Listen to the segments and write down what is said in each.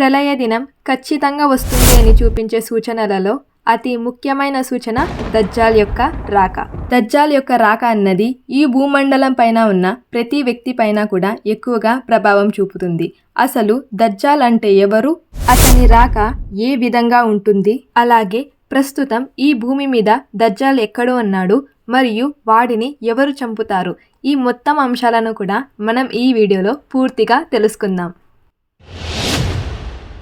ప్రళయ దినం ఖచ్చితంగా వస్తుంది అని చూపించే సూచనలలో అతి ముఖ్యమైన సూచన దజ్జాల్ యొక్క రాక. దజ్జాల్ యొక్క రాక అన్నది ఈ భూమండలం పైన ఉన్న ప్రతి వ్యక్తి పైన కూడా ఎక్కువగా ప్రభావం చూపుతుంది. అసలు దజ్జాల్ అంటే ఎవరు? అతని రాక ఏ విధంగా ఉంటుంది? అలాగే ప్రస్తుతం ఈ భూమి మీద దజ్జాల్ ఎక్కడో అన్నాడు మరియు వాడిని ఎవరు చంపుతారు? ఈ మొత్తం అంశాలను కూడా మనం ఈ వీడియోలో పూర్తిగా తెలుసుకుందాం.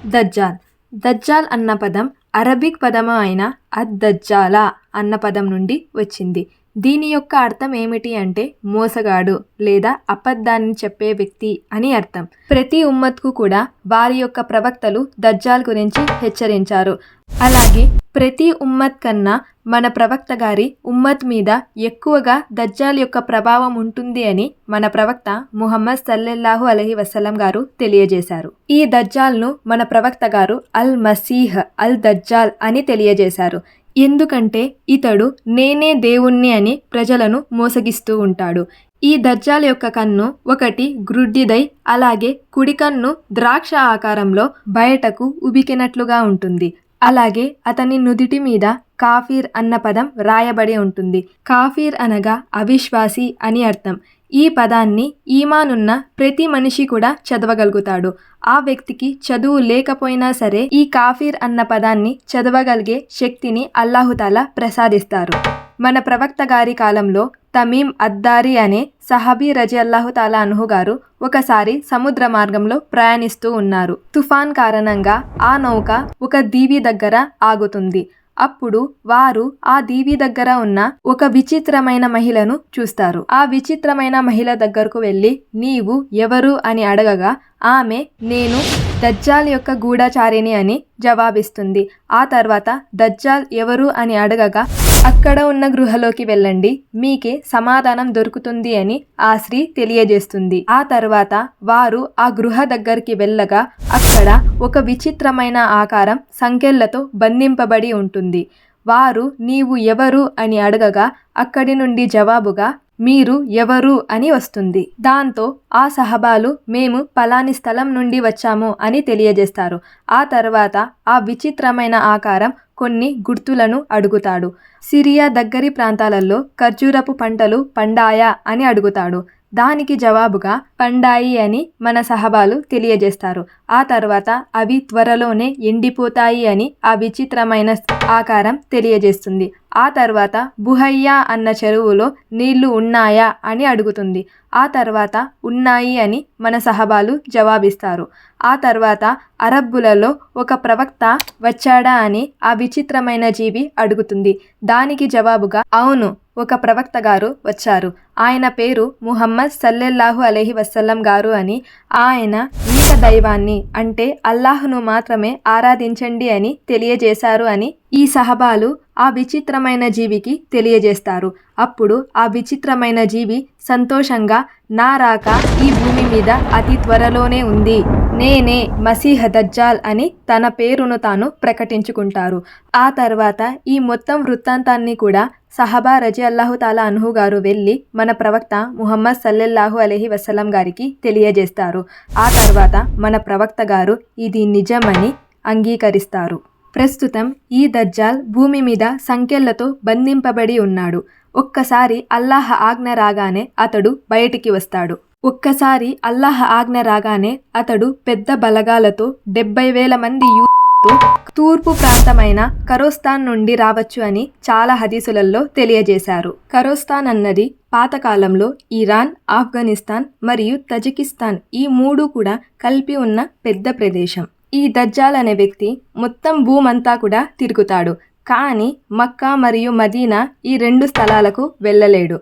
దజ్జాల్. దజ్జాల్ అన్న పదం అరబిక్ పదము అయిన అద్ దజ్జాలా అన్న పదం నుండి వచ్చింది. దీని యొక్క అర్థం ఏమిటి అంటే మోసగాడు లేదా అబద్ధాన్ని చెప్పే వ్యక్తి అని అర్థం. ప్రతి ఉమ్మత్కు కూడా వారి యొక్క ప్రవక్తలు దజ్జాల్ గురించి హెచ్చరించారు. అలాగే ప్రతి ఉమ్మత్ కన్నా మన ప్రవక్త గారి ఉమ్మత్ మీద ఎక్కువగా దజ్జాల్ యొక్క ప్రభావం ఉంటుంది అని మన ప్రవక్త ముహమ్మద్ సల్లెల్లాహు అలహి వసలం గారు తెలియజేశారు. ఈ దజ్జాల్ను మన ప్రవక్త గారు అల్ మసీహ్ అల్ దజ్జాల్ అని తెలియజేశారు. ఎందుకంటే ఇతడు నేనే దేవుణ్ణి అని ప్రజలను మోసగిస్తూ ఉంటాడు. ఈ దర్జాల యొక్క కన్ను ఒకటి గ్రుడ్డిదై అలాగే కుడి కన్ను ద్రాక్ష ఆకారంలో బయటకు ఉబికినట్లుగా ఉంటుంది. అలాగే అతని నుదిటి మీద కాఫీర్ అన్న పదం రాయబడి ఉంటుంది. కాఫీర్ అనగా అవిశ్వాసి అని అర్థం. ఈ పదాన్ని ఈమానున్న ప్రతి మనిషి కూడా చదవగలుగుతాడు. ఆ వ్యక్తికి చదువు లేకపోయినా సరే ఈ కాఫీర్ అన్న పదాన్ని చదవగలిగే శక్తిని అల్లాహుతాలా ప్రసాదిస్తారు. మన ప్రవక్త గారి కాలంలో తమీం అద్దారి అనే సహాబీ రజి అల్లాహుతాలా అనుహు గారు ఒకసారి సముద్ర మార్గంలో ప్రయాణిస్తూ ఉన్నారు. తుఫాన్ కారణంగా ఆ నౌక ఒక దీవి దగ్గర ఆగుతుంది. అప్పుడు వారు ఆ దీవి దగ్గర ఉన్న ఒక విచిత్రమైన మహిళను చూస్తారు. ఆ విచిత్రమైన మహిళ దగ్గరకు వెళ్ళి నీవు ఎవరు? అని అడగగా ఆమె నేను దజ్జాల్ యొక్క గూఢచారిణి అని జవాబిస్తుంది. ఆ తర్వాత దజ్జాల్ ఎవరు? అని అడగగా అక్కడ ఉన్న గృహలోకి వెళ్ళండి. మీకే సమాధానం దొరుకుతుంది అని ఆ స్త్రీ తెలియజేస్తుంది. ఆ తర్వాత వారు ఆ గృహ దగ్గరికి వెళ్ళగా అక్కడ ఒక విచిత్రమైన ఆకారం సంఖ్యలతో బంధింపబడి ఉంటుంది. వారు నీవు ఎవరు? అని అడగగా అక్కడి నుండి జవాబుగా మీరు ఎవరు? అని వస్తుంది. దాంతో ఆ సహబాలు మేము పలాని స్థలం నుండి వచ్చాము అని తెలియజేస్తారు. ఆ తర్వాత ఆ విచిత్రమైన ఆకారం కొన్ని గుర్తులను అడుగుతాడు. సిరియా దగ్గరి ప్రాంతాలలో ఖర్జూరపు పంటలు పండాయా అని అడుగుతాడు. దానికి జవాబుగా పండాయి అని మన సహబాలు తెలియజేస్తారు. ఆ తర్వాత అవి త్వరలోనే ఎండిపోతాయి అని ఆ విచిత్రమైన ఆకారం తెలియజేస్తుంది. ఆ తర్వాత బుహయ్యా అన్న చెరువులో నీళ్ళు ఉన్నాయా అని అడుగుతుంది. ఆ తర్వాత ఉన్నాయి అని మన సహబాలు జవాబిస్తారు. ఆ తర్వాత అరబ్బులలో ఒక ప్రవక్త వచ్చాడా అని ఆ విచిత్రమైన జీవి అడుగుతుంది. దానికి జవాబుగా అవును ఒక ప్రవక్త గారు వచ్చారు. ఆయన పేరు ముహమ్మద్ సల్లెల్లాహు అలహి వసల్లం గారు అని ఆయన ఈక దైవాన్ని అంటే అల్లాహ్ను మాత్రమే ఆరాధించండి అని తెలియజేశారు అని ఈ సహబాలు ఆ విచిత్రమైన జీవికి తెలియజేస్తారు. అప్పుడు ఆ విచిత్రమైన జీవి సంతోషంగా నా రాక ఈ భూమి మీద అతి త్వరలోనే ఉంది. నేనే మసీహ దజ్జాల్ అని తన పేరును తాను ప్రకటించుకుంటారు. ఆ తర్వాత ఈ మొత్తం వృత్తాంతాన్ని కూడా సహబా రజి అల్లాహు తాలా అనుహు గారు వెళ్ళి మన ప్రవక్త ముహమ్మద్ సల్లెల్లాహు అలహి వసలం గారికి తెలియజేస్తారు. ఆ తర్వాత మన ప్రవక్త గారు ఇది నిజమని అంగీకరిస్తారు. ప్రస్తుతం ఈ దజ్జాల్ భూమి మీద సంఖ్యలతో బంధింపబడి ఉన్నాడు. ఒక్కసారి అల్లాహ్ ఆజ్ఞ రాగానే అతడు బయటికి వస్తాడు. ఒక్కసారి అల్లాహ్ ఆజ్ఞ రాగానే అతడు పెద్ద బలగాలతో డెబ్బై వేల మంది యూతో తూర్పు ప్రాంతమైన కరోస్తాన్ నుండి రావచ్చు అని చాలా హదీసులలో తెలియజేశారు. కరోస్తాన్ అన్నది పాతకాలంలో ఇరాన్ ఆఫ్ఘనిస్తాన్ మరియు తజికిస్తాన్ ఈ మూడు కూడా కలిపి ఉన్న పెద్ద ప్రదేశం. ఈ దజ్జాల్ అనే వ్యక్తి మొత్తం భూమంతా కూడా తిరుగుతాడు. కానీ మక్కా మరియు మదీనా ఈ రెండు స్థలాలకు వెళ్ళలేడు.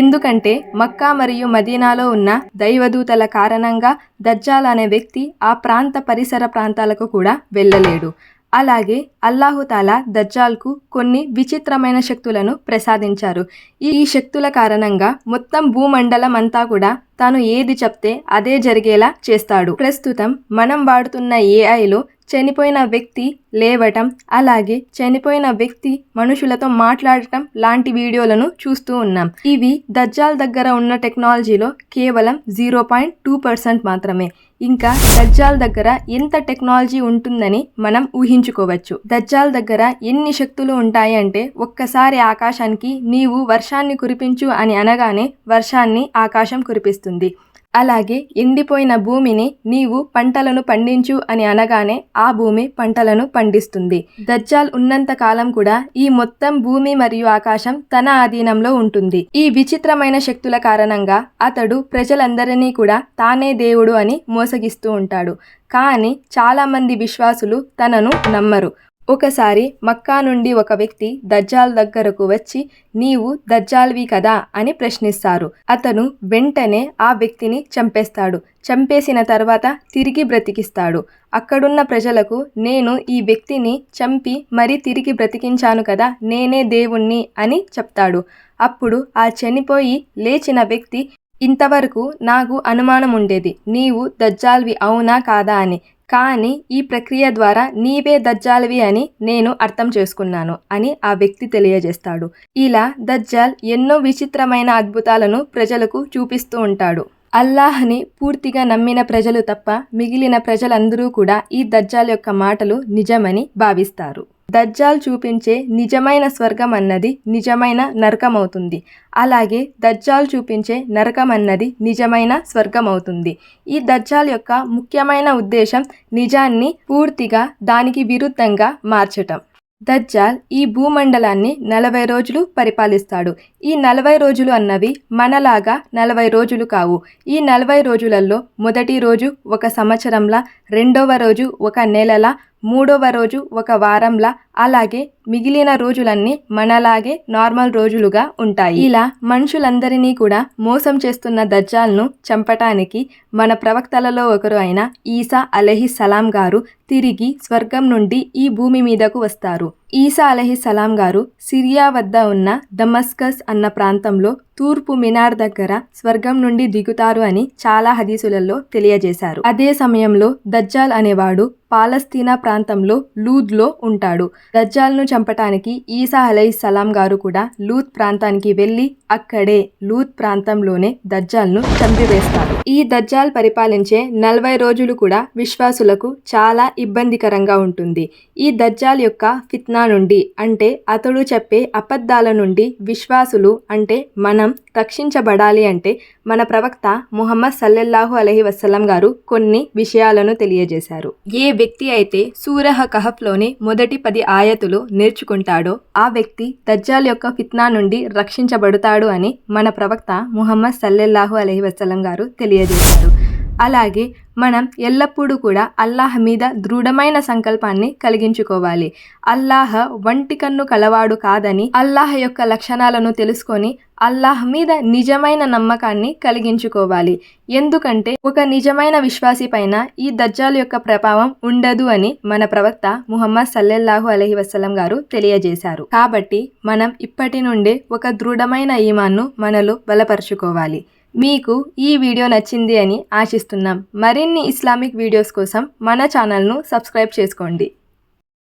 ఎందుకంటే మక్కా మరియు మదీనాలో ఉన్న దైవదూతల కారణంగా దజ్జాల్ అనే వ్యక్తి ఆ ప్రాంత పరిసర ప్రాంతాలకు కూడా వెళ్ళలేడు. అలాగే అల్లాహుతాలా దజ్జాల్కు కొన్ని విచిత్రమైన శక్తులను ప్రసాదించారు. ఈ శక్తుల కారణంగా మొత్తం భూమండలం అంతా కూడా తాను ఏది చెప్తే అదే జరిగేలా చేస్తాడు. ప్రస్తుతం మనం వాడుతున్న ఏఐలో చనిపోయిన వ్యక్తి లేవటం అలాగే చనిపోయిన వ్యక్తి మనుషులతో మాట్లాడటం లాంటి వీడియోలను చూస్తూ ఉన్నాం. ఇవి దజ్జాల్ దగ్గర ఉన్న టెక్నాలజీలో కేవలం జీరో పాయింట్ టూ పర్సెంట్ మాత్రమే. ఇంకా దజ్జాల్ దగ్గర ఎంత టెక్నాలజీ ఉంటుందని మనం ఊహించుకోవచ్చు. దజ్జాల్ దగ్గర ఎన్ని శక్తులు ఉంటాయి అంటే ఒక్కసారి ఆకాశానికి నీవు వర్షాన్ని కురిపించు అని అనగానే వర్షాన్ని ఆకాశం కురిపిస్తుంది. అలాగే ఎండిపోయిన భూమిని నీవు పంటలను పండించు అని అనగానే ఆ భూమి పంటలను పండిస్తుంది. దజ్జాల్ ఉన్నంత కాలం కూడా ఈ మొత్తం భూమి మరియు ఆకాశం తన ఆధీనంలో ఉంటుంది. ఈ విచిత్రమైన శక్తుల కారణంగా అతడు ప్రజలందరినీ కూడా తానే దేవుడు అని మోసగిస్తూ ఉంటాడు. కానీ చాలామంది విశ్వాసులు తనను నమ్మరు. ఒకసారి మక్కా నుండి ఒక వ్యక్తి దజ్జాల్ దగ్గరకు వచ్చి నీవు దజ్జాల్వి కదా? అని ప్రశ్నిస్తారు. అతను వెంటనే ఆ వ్యక్తిని చంపేస్తాడు. చంపేసిన తర్వాత తిరిగి బ్రతికిస్తాడు. అక్కడున్న ప్రజలకు నేను ఈ వ్యక్తిని చంపి మరి తిరిగి బ్రతికించాను కదా నేనే దేవుణ్ణి అని చెప్తాడు. అప్పుడు ఆ చనిపోయి లేచిన వ్యక్తి ఇంతవరకు నాకు అనుమానం ఉండేది నీవు దజ్జాల్వి అవునా కాదా? అని కానీ ఈ ప్రక్రియ ద్వారా నీవే దజ్జాలవి అని నేను అర్థం చేసుకున్నాను అని ఆ వ్యక్తి తెలియజేస్తాడు. ఇలా దజ్జాల్ ఎన్నో విచిత్రమైన అద్భుతాలను ప్రజలకు చూపిస్తూ ఉంటాడు. అల్లాహ్ని పూర్తిగా నమ్మిన ప్రజలు తప్ప మిగిలిన ప్రజలందరూ కూడా ఈ దజ్జాల్ యొక్క మాటలు నిజమని భావిస్తారు. దజ్జాల్ చూపించే నిజమైన స్వర్గం అన్నది నిజమైన నరకం అవుతుంది అలాగే దజ్జాల్ చూపించే నరకం అన్నది నిజమైన స్వర్గం అవుతుంది ఈ దజ్జాల్ యొక్క ముఖ్యమైన ఉద్దేశం నిజాన్ని పూర్తిగా దానికి విరుద్ధంగా మార్చటం. దజ్జాల్ ఈ భూమండలాన్ని నలభై రోజులు పరిపాలిస్తాడు. ఈ నలభై రోజులు అన్నవి మనలాగా నలభై రోజులు కావు. ఈ నలభై రోజులలో మొదటి రోజు ఒక సంవత్సరంలా రెండవ రోజు ఒక నెలలా మూడవ రోజు ఒక వారంలా అలాగే మిగిలిన రోజులన్నీ మనలాగే నార్మల్ రోజులుగా ఉంటాయి. ఇలా మనుషులందరినీ కూడా మోసం చేస్తున్న దజ్జాల్ను చంపటానికి మన ప్రవక్తలలో ఒకరు అయిన ఈసా అలహి సలాం గారు తిరిగి స్వర్గం నుండి ఈ భూమి మీదకు వస్తారు. ఈసా అలహి సలాం గారు సిరియా వద్ద ఉన్న డమస్కస్ అన్న ప్రాంతంలో తూర్పు మినార్ దగ్గర స్వర్గం నుండి దిగుతారు అని చాలా హదీసులలో తెలియజేశారు. అదే సమయంలో దజ్జాల్ అనేవాడు పాలస్తీనా ప్రాంతంలో లూద్లో ఉంటాడు. దజ్జాల్ను చంపటానికి ఈసా అలై సలాం గారు కూడా లూత్ ప్రాంతానికి వెళ్ళి అక్కడే లూత్ ప్రాంతంలోనే దజ్జాల్ను చంపివేస్తారు. ఈ దజ్జాల్ పరిపాలించే నలభై రోజులు కూడా విశ్వాసులకు చాలా ఇబ్బందికరంగా ఉంటుంది. ఈ దజ్జాల్ యొక్క ఫిత్నా నుండి అంటే అతడు చెప్పే అబద్ధాల నుండి విశ్వాసులు అంటే మనం రక్షించబడాలి అంటే మన ప్రవక్త ముహమ్మద్ సల్లెల్లాహు అలహి వసలం గారు కొన్ని విషయాలను తెలియజేశారు. ఏ వ్యక్తి అయితే సూరహ కహఫ్లోని మొదటి పది ఆయతులు నేర్చుకుంటాడో ఆ వ్యక్తి దజ్జాల్ యొక్క ఫిత్నా నుండి రక్షించబడతాడు అని మన ప్రవక్త ముహమ్మద్ సల్లెల్లాహు అలహి వసలం గారు తెలియజేశారు. అలాగే మనం ఎల్లప్పుడూ కూడా అల్లాహ్ మీద దృఢమైన సంకల్పాన్ని కలిగించుకోవాలి. అల్లాహ్ వంటి కన్ను కలవాడు కాదని అల్లాహ్ యొక్క లక్షణాలను తెలుసుకొని అల్లాహ్ మీద నిజమైన నమ్మకాన్ని కలిగించుకోవాలి. ఎందుకంటే ఒక నిజమైన విశ్వాసి పైన ఈ దజ్జాల యొక్క ప్రభావం ఉండదు అని మన ప్రవక్త ముహమ్మద్ సల్లెల్లాహు అలహి వసలం గారు తెలియజేశారు. కాబట్టి మనం ఇప్పటి నుండే ఒక దృఢమైన ఈమాన్ను మనలో బలపరుచుకోవాలి. మీకు ఈ వీడియో నచ్చింది అని ఆశిస్తున్నాం. మరిన్ని ఇస్లామిక్ వీడియోస్ కోసం మన ఛానల్ను సబ్స్క్రైబ్ చేసుకోండి.